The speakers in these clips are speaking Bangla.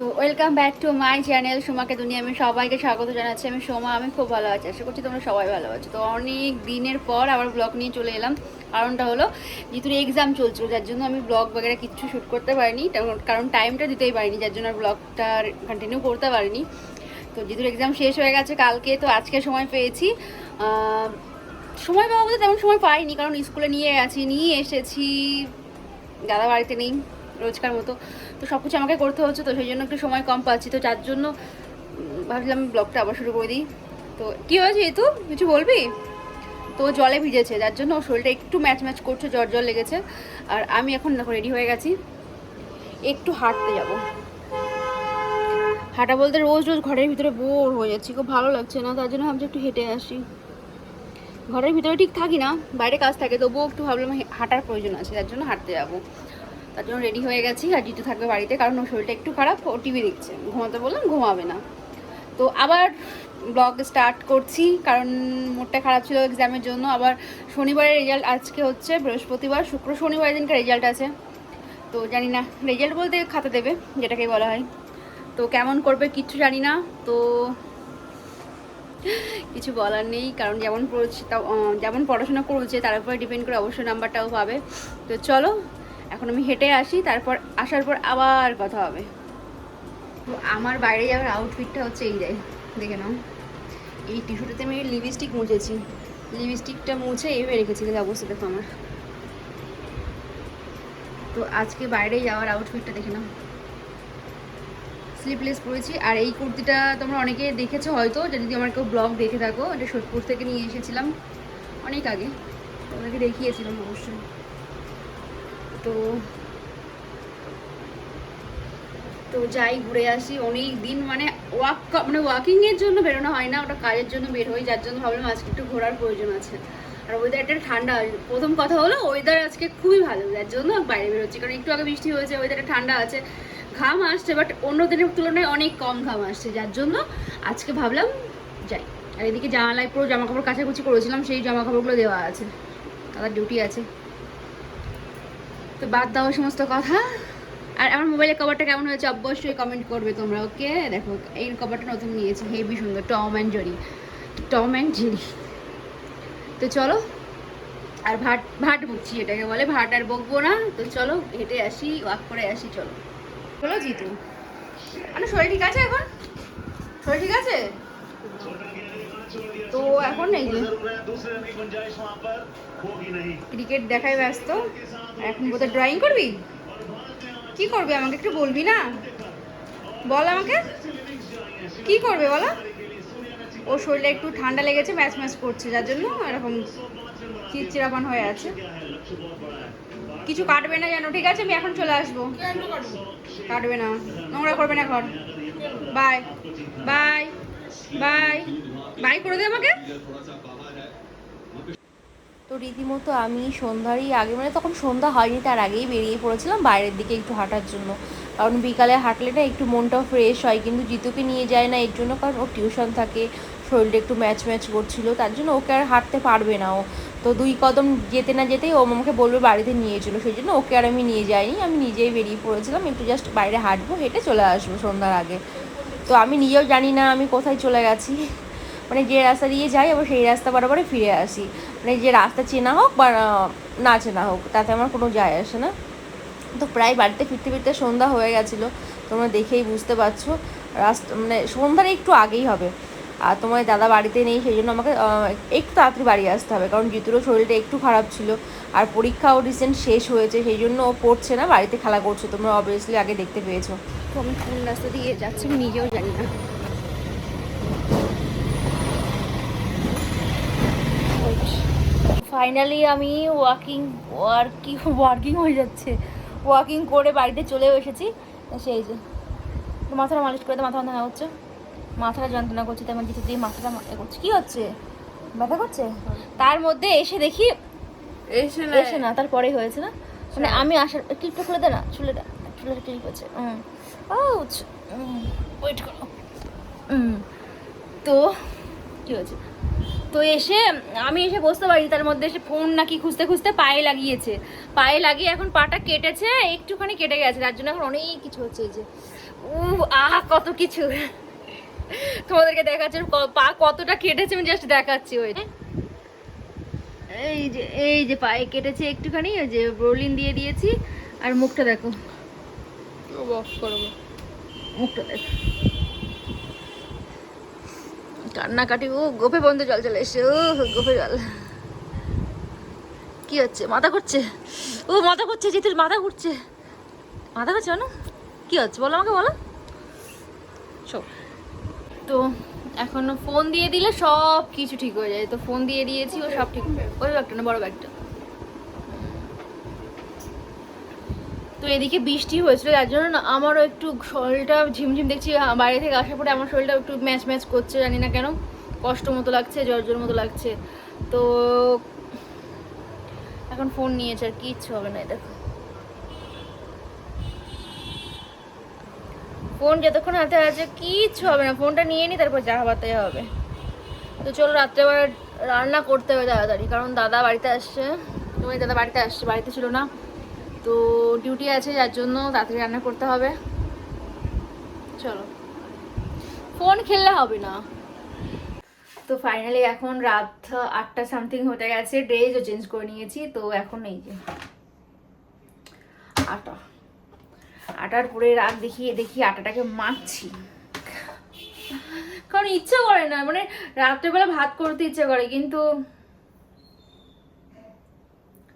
তো welcome back to my channel সোমাকে দুনিয়া। আমি সবাইকে স্বাগত জানাচ্ছি। আমি সোমা, আমি খুব ভালো আছি। আশা করছি তোমরা সবাই ভালো আছো। তো অনেক দিনের পর আবার ব্লগ নিয়ে চলে এলাম। কারণটা হলো, যেহেতু এক্সাম চলছিল, যার জন্য আমি ব্লগ বগেরা কিচ্ছু শ্যুট করতে পারিনি। কারণ টাইমটা দিতেই পারিনি, যার জন্য আর ব্লগটা কন্টিনিউ করতে পারিনি। তো যেহেতু এক্সাম শেষ হয়ে গেছে কালকে, তো আজকে সময় পেয়েছি। সময় পাওয়া বলতে তেমন সময় পাইনি, কারণ স্কুলে নিয়ে গেছি নিয়ে এসেছি। দাদা বাড়িতে নেই, রোজকার মতো। তো সব কিছু আমাকে করতে হচ্ছে তো সেই জন্য একটু সময় কম পাচ্ছি। তো যার জন্য উম, ভাবলাম ব্লগটা আবার শুরু করে দিই। তো কী হয়েছে এই তো কিছু বলবি? তো জলে ভিজেছে যার জন্য ওর শরীরটা একটু ম্যাচ ম্যাচ করছে জ্বর জ্বর লেগেছে। আর আমি এখন দেখো রেডি হয়ে গেছি একটু হাঁটতে যাব। হাঁটা বলতে রোজ রোজ ঘরের ভিতরে বোর হয়ে যাচ্ছি খুব ভালো লাগছে না তার জন্য ভাবছি একটু হেঁটে আসি। ঘরের ভিতরে ঠিক থাকি না বাইরে কাজ থাকে তবুও একটু ভাবলাম হাঁটার প্রয়োজন আছে যার জন্য হাঁটতে যাব। তার জন্য রেডি হয়ে গেছি, আর জিতু থাকবে বাড়িতে, কারণ ওর শরীরটা একটু খারাপ, ও টিভি দেখছে। ঘুমাতে বললাম, ঘুমাবে না। তো আবার ব্লগ স্টার্ট করছি, কারণ মুডটা খারাপ ছিল এক্সামের জন্য। আবার শনিবারের রেজাল্ট আজকে হচ্ছে বৃহস্পতিবার, শুক্র শনিবার দিনকার রেজাল্ট আছে। তো জানি না রেজাল্ট বলতে খাতা দেবে যেটাকে বলা হয়। তো কেমন করবে কিচ্ছু জানি না। তো কিছু বলার নেই, কারণ যেমন পড়ছে যেমন পড়াশোনা করছে, তার উপরে ডিপেন্ড করে অবশ্যই নাম্বারটাও পাবে। তো চলো এখন আমি হেঁটে আসি, তারপর আসার পর আবার কথা হবে। তো আমার বাইরে যাওয়ার আউটফিটটা হচ্ছে এই যাই দেখে নাও। এই টিস্যুটাতে আমি লিপস্টিক মুছেছি। লিপস্টিকটা মুছে এইভাবে রেখেছি কিন্তু অবস্থা দেখো আমার। তো আজকে বাইরে যাওয়ার আউটফিটটা দেখে নাও। স্লিপলেস পরেছি, আর এই কুর্তিটা তোমরা অনেকে দেখেছ হয়তো যদি আমার কেউ ব্লগ দেখে থাকো, এটা সোদপুর থেকে নিয়ে এসেছিলাম অনেক আগে। তোমাদেরকে দেখিয়েছিলাম অবশ্যই। তো তো যাই, ঘুরে আসি। অনেক দিন মানে ওয়াক মানে ওয়াকিংয়ের জন্য বেরোনো হয় না, ওটা কাজের জন্য বের হই, যার জন্য ভাবলাম আজকে একটু ঘোরার প্রয়োজন আছে। আর ওয়েদারটা ঠান্ডা, প্রথম কথা হলো ওয়েদার আজকে খুবই ভালো, যার জন্য বাইরে বেরোচ্ছি। কারণ একটু আগে বৃষ্টি হয়েছে ওয়েদারটা ঠান্ডা আছে, ঘাম আসছে বাট অন্য দিনের তুলনায় অনেক কম ঘাম আসছে, যার জন্য আজকে ভাবলাম যাই। আর এদিকে জানালায় পুরো জামা কাপড় কাচাকুচি করেছিলাম, সেই জামা কাপড়গুলো দেওয়া আছে। দাদার ডিউটি আছে। তো বাদ দাও সমস্ত কথা। আর আমার মোবাইলের কভারটা কেমন হয়েছে অবশ্যই কমেন্ট করবে তোমরা ওকে দেখো, এই কভারটা নতুন নিয়েছি, হেভি সুন্দর Tom and Jerry Tom and Jerry তো চলো, আর ভাট ভাট বকছি এটাকে বলে, ভাট আর বকবো না। তো চলো, হেঁটে আসি ওয়াক করে আসি, চলো। চলো, জিতু। মানে শরীর ঠিক আছে এখন? শরীর ঠিক আছে? তো এখন এই যে ক্রিকেট দেখায় ব্যস্ত। এখন বোধহয় ড্রয়িং করবি? কি করবি? আমাকে একটু বলবি না? বল আমাকে। কি করবে বলো? ওর শরীরে একটু ঠান্ডা লেগেছে, ম্যাচ ম্যাচ করছে, যার জন্য এরকম চিরচিরাপান হয়ে আছে। কিছু কাটবে না জানো ঠিক আছে? আমি এখন চলে আসব। কাটবে না। নোংরা করবে না ঘর বাই বাই বাই বাই করে দে আমাকে। তো রীতিমতো আমি সন্ধ্যারই আগে মানে তখন সন্ধ্যা হয়নি, তার আগেই বেরিয়ে পড়েছিলাম বাইরের দিকে একটু হাঁটার জন্য। কারণ বিকালে হাঁটলে না একটু মনটাও ফ্রেশ হয়, কিন্তু জিতুকে নিয়ে যায় না এর জন্য, কারণ ওর টিউশন থাকে, শরীরটা একটু ম্যাচ ম্যাচ করছিল, তার জন্য ওকে আর হাঁটতে পারবে না ও। তো দুই কদম যেতে না যেতেই ও আমাকে বলবে বাড়িতে নিয়ে চলো, সেই জন্য ওকে আর আমি নিয়ে যাইনি, আমি নিজেই বেরিয়ে পড়েছিলাম, একটু জাস্ট বাইরে হাঁটবো, হেঁটে চলে আসব সন্ধ্যার আগে। তো আমি নিজেও জানি না আমি কোথায় চলে গেছি। মানে যে রাস্তা দিয়ে যাই আবার সেই রাস্তা বরাবরই ফিরে আসি। মানে যে রাস্তা চেনা হোক বা না চেনা হোক, তাতে আমার কোনো যায় আসে না। তো প্রায় বাড়িতে ফিরতে ফিরতে সন্ধ্যা হয়ে গেছিল, তোমরা দেখেই বুঝতে পারছ। রাস্তা মানে সন্ধ্যার একটু আগেই হবে। আর তোমার দাদা বাড়িতে নেই, সেই জন্য আমাকে একটু তাড়াতাড়ি বাড়ি আসতে হবে। কারণ জিতুরও শরীরটা একটু খারাপ ছিল। আর পরীক্ষাও রিসেন্ট শেষ হয়েছে, সেই জন্য ও পড়ছে না, বাড়িতে খেলা করছে। তোমরা অবভিয়াসলি আগে দেখতে পেয়েছ। তো আমি কোন রাস্তা দিয়ে যাচ্ছি আমি নিজেও জানি না। ফাইনালি আমি ওয়াকিং ওয়ার্কিং ওয়ার্কিং হয়ে যাচ্ছে। ওয়াকিং করে বাড়িতে চলেও এসেছি। সেই যে মাথাটা মালিশ করে তো মাথা ব্যথা হচ্ছে। মাথাটা যন্ত্রণা করছে তেমন কিছু দিয়ে মাথাটা করছে কী হচ্ছে? ব্যথা করছে? তার মধ্যে এসে দেখি এসে না এসে না তারপরেই হয়েছে না। মানে আমি আসার ক্লিপটা খুলে দে না চুলেটা চুলের ক্লিপ আছে। ওয়েট করো। হুম। তো ঠিক হয়েছে। তো এসে আমি এসে বসতে পারি তার মধ্যে এসে ফোন নাকি খুঁজতে খুঁজতে পায়ে লাগিয়েছে। পায়ে লাগিয়ে এখন পাটা কেটেছে একটুখানি কেটে গেছে তার জন্য এখন অনেক কিছু হচ্ছে এই যে। উ আহা কত কিছু। তোমাদেরকে দেখাচ্ছে ক- পা কতটা কেটেছে আমি জাস্ট দেখাচ্ছি ওই এই যে এই যে পায়ে কেটেছে একটুখানি ওই যে ব্রোলিন দিয়ে দিয়েছি আর মুখটা দেখো। অফ করব মুখটা দেখো। কান্নাকাটি, ও গোপে বন্ধ জল চলে এসে ও গোপে জল। কি হচ্ছে? মাথা করছে ও মাথা করছে যেতে মাথা ঘুরছে। মাথা করছে না কি হচ্ছে? বলো আমাকে, বলো। শো তো এখন ফোন দিয়ে দিলে সব কিছু ঠিক হয়ে যায়। তো ফোন দিয়ে দিয়েছি, ও সব ঠিক ওই ব্যাগটা না, বড় ব্যাগটা। তো এদিকে বৃষ্টি হয়েছিল, যার জন্য আমারও একটু শরীরটা ঝিমঝিম দেখছি। বাইরে থেকে আসার পরে আমার শরীরটা একটু ম্যাচ ম্যাচ করছে, জানি না কেন। কষ্ট মতো লাগছে জ্বর জ্বর মতো লাগছে। তো এখন ফোন নিয়েছে আর কিচ্ছু হবে না দেখো। ফোন যতক্ষণ হাতে আছে, কিচ্ছু হবে না। ফোনটা নিয়ে নি, তারপর যা হবার তাই হবে। তো চলো রাত্রেবেলা রান্না করতে হবে তাড়াতাড়ি, কারণ দাদা বাড়িতে আসছে। তোমার দাদা বাড়িতে আসছে, বাড়িতে ছিল না। তো ডিউটি আছে, যার জন্য তাড়াতাড়ি রান্না করতে হবে। চলো। ফোন খেললে হবে না। তো ফাইনালি এখন রাত আটটা সামথিং হতে গেছে ড্রেসও চেঞ্জ করে নিয়েছি, তো এখন এই যে আটা। আটার পরে রাত দেখিয়ে দেখি আটাটাকে মাখছি। কারণ ইচ্ছা করে না মানে রাত্রেবেলা ভাত করতে ইচ্ছে করে, কিন্তু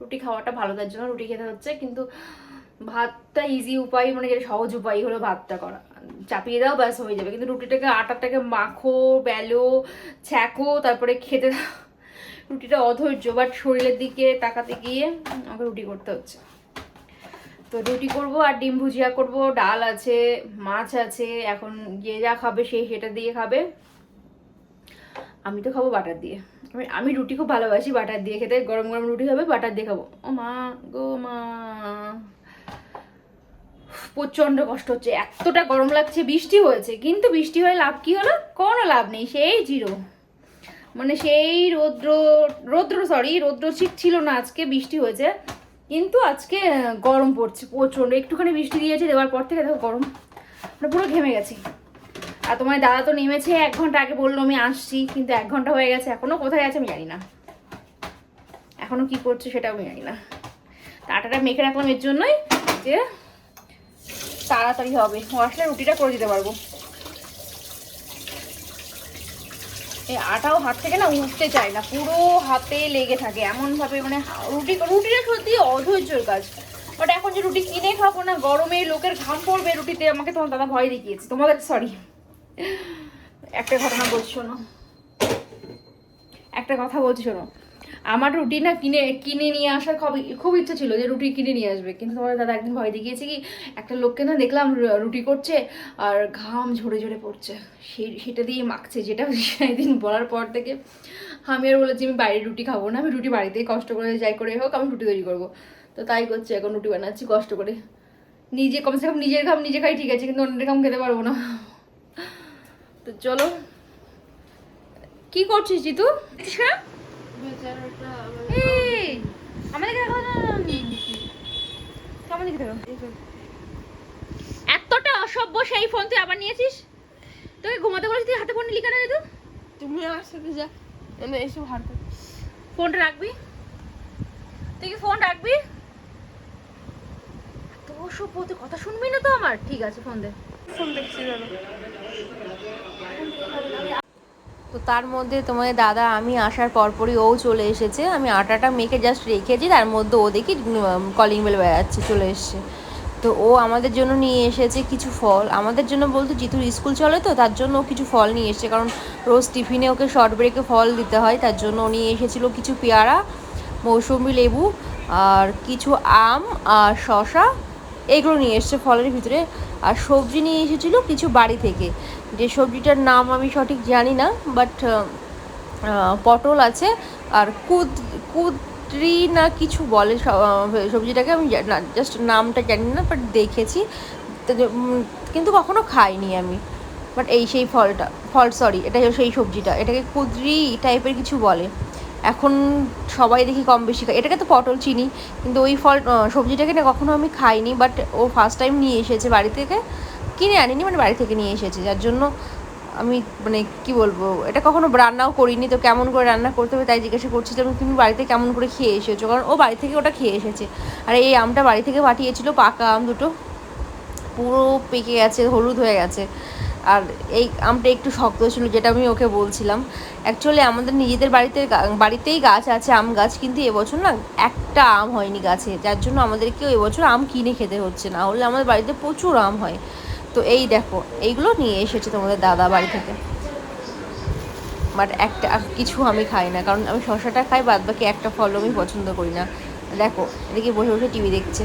রুটি খাওয়াটা ভালো, তার জন্য রুটি খেতে হচ্ছে। কিন্তু ভাতটা ইজি উপায় মানে যেটা সহজ উপায় হলো ভাতটা করা। চাপিয়ে দাও, ব্যাস হয়ে যাবে। কিন্তু রুটিটাকে, আটাটাকে মাখো, বেলো ছ্যাঁকো তারপরে খেতে দাও। রুটিটা অধৈর্য বাট শরীরের দিকে তাকাতে গিয়ে আমাকে রুটি করতে হচ্ছে। তো রুটি করব আর ডিম ভুজিয়া করব। ডাল আছে, মাছ আছে, এখন যে যা খাবে সে সেটা দিয়ে খাবে। আমি তো খাব বাটার দিয়ে। আমি আমি রুটি খুব ভালোবাসি, বাটার দিয়ে খেতে। গরম গরম রুটি হবে, বাটার দিয়ে খাব। ও মা, গো মা। প্রচণ্ড কষ্ট হচ্ছে। এতটা গরম লাগছে, বৃষ্টি হয়েছে। কিন্তু বৃষ্টি হয়ে লাভ কি হলো? কোনো লাভ নেই, সেই জিরো। মানে সেই রৌদ্র রৌদ্র সরি রৌদ্র শীত ছিল না, আজকে বৃষ্টি হয়েছে। কিন্তু আজকে গরম পড়ছে প্রচণ্ড। একটুখানি বৃষ্টি দিয়েছে, দেওয়ার পর থেকে দেখো গরম। পুরো ঘেমে গেছি। আর তোমার দাদা তো নেমেছে, এক ঘণ্টা আগে বলল আমি আসছি, কিন্তু এক ঘণ্টা হয়ে গেছে, এখনও কোথায় আছে আমি জানি না এখনও কি করছে সেটাও আমি জানি না আটাটা মেখে রাখলাম এর জন্যই যে তাড়াতাড়ি হবে। ও আসলে রুটিটা করে দিতে পারব। এই আটাও হাত থেকে না উঠতে চায় না, পুরো হাতে লেগে থাকে। এমন ভাবে মানে রুটি, রুটিটা সত্যি অধৈর্যের কাজ। বাট এখন যে রুটি কিনে খাব না, গরমে লোকের ঘাম পড়বে রুটিতে, আমাকে তোমার দাদা ভয় দেখিয়েছে। তোমাদের সরি একটা ঘটনা বলছি, শোনো। একটা কথা বলছি, শোনো। আমার রুটি না কিনে কিনে নিয়ে আসার খুব খুব ইচ্ছে ছিল যে রুটি কিনে নিয়ে আসবে। কিন্তু তোমার দাদা একদিন ভয় দেখিয়েছে কি, একটা লোককে না দেখলাম রুটি করছে আর ঘাম ঝরে ঝরে পড়ছে। সেই সেটা দিয়ে মাখছে, যেটা সেদিন বলার পর থেকে আমি আর বলেছি, আমি বাইরে রুটি খাব না, আমি রুটি বাড়িতেই কষ্ট করে যাই করে হোক, আমি রুটি তৈরি করব। তো তাই করছি, এখন রুটি বানাচ্ছি কষ্ট করে। নিজে, কমসে কম নিজের ঘাম নিজে খাই ঠিক আছে, কিন্তু অন্যের ঘাম খেতে পারব না। তো চলো। কি করছিস জিতু? না, না, না। এতটা অসভ্য সেই ফোন তুই আবার নিয়েছিস? তোকে ঘুমাতে বলেছি তুই হাতে ফোন নিলি কেন রে তুমি আমার সাথে যা মানে এসব হার ফোনটা রাখবি? তুই কি ফোন রাখবি? এত অসভ্য তুই কথা শুনবি না তো আমার? ঠিক আছে ফোন দে। ফোন দেখছি জানো তো তার মধ্যে তোমার দাদা, আমি আসার পরপরই ও চলে এসেছে। আমি আটাটা মেখে জাস্ট রেখেছি, তার মধ্যে ও দেখি কলিং বেল বেড়াচ্ছে চলে এসছে। তো ও আমাদের জন্য নিয়ে এসেছে কিছু ফল। আমাদের জন্য বলতো জিতুর স্কুল চলে তো, তার জন্য ও কিছু ফল নিয়ে এসেছে। কারণ রোজ টিফিনে ওকে শর্ট ব্রেকে ফল দিতে হয়, তার জন্য ও নিয়ে এসেছিল কিছু পেয়ারা, মৌসুমি লেবু, আর কিছু আম, আর শশা এগুলো নিয়ে এসছে ফলের ভিতরে। আর সবজি নিয়ে এসেছিল কিছু বাড়ি থেকে। যে সবজিটার নাম আমি সঠিক জানি না বাট পটল আছে আর কুদ, কুদ্রি না কিছু বলে সবজিটাকে আমি জাস্ট নামটা জানি না বাট দেখেছি। কিন্তু কখনো খাইনি আমি। বাট এই সেই ফলটা, ফল সরি এটা সেই সবজিটা। এটাকে কুদরি টাইপের কিছু বলে। এখন সবাই দেখি কম বেশি খায়। এটাকে তো পটল চিনি, কিন্তু ওই ফল সবজিটাকে না কখনো আমি খাইনি বাট ও ফার্স্ট টাইম নিয়ে এসেছে বাড়ি থেকে। কিনে আনিনি মানে বাড়ি থেকে নিয়ে এসেছে, যার জন্য আমি মানে কি বলব, এটা কখনো রান্নাও করিনি, তো কেমন করে রান্না করতে হবে তাই জিজ্ঞাসা করছিলাম তুমি বাড়িতে কেমন করে খেয়ে এসেছ? কারণ ও বাড়ি থেকে ওটা খেয়ে এসেছে। আর এই আমটা বাড়ি থেকে পাঠিয়েছিল পাকা আম দুটো। পুরো পেকে গেছে, হলুদ হয়ে গেছে। আর এই আমটা একটু শক্ত ছিল, যেটা আমি ওকে বলছিলাম। অ্যাকচুয়ালি আমাদের নিজেদের বাড়িতে বাড়িতেই গাছ আছে, আম গাছ, কিন্তু এবছর না একটা আম হয়নি গাছে। যার জন্য আমাদেরকেও এবছর আম কিনে খেতে হচ্ছে, না হলে আমাদের বাড়িতে প্রচুর আম হয়। তো এই দেখো, এইগুলো নিয়ে এসেছে তোমাদের দাদা বাড়ি থেকে। বাট একটা কিছু আমি খাই না, কারণ আমি শশাটা খাই, বাদ বাকি একটা ফল আমি পছন্দ করি না। দেখো, এদিকে বসে বসে টিভি দেখছে।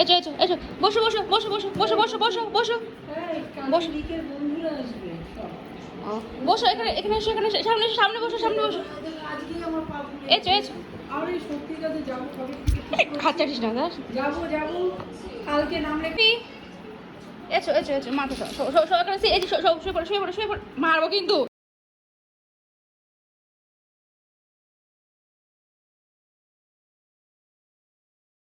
এসো এসো এসো বসো বসো বসো বসো বসো বসো বসো বসো বসো বসো এখানে এখানে এসো এখানে সামনে সামনে বসো সামনে বসো এসো এসো কালকে নাম মারবো কিন্তু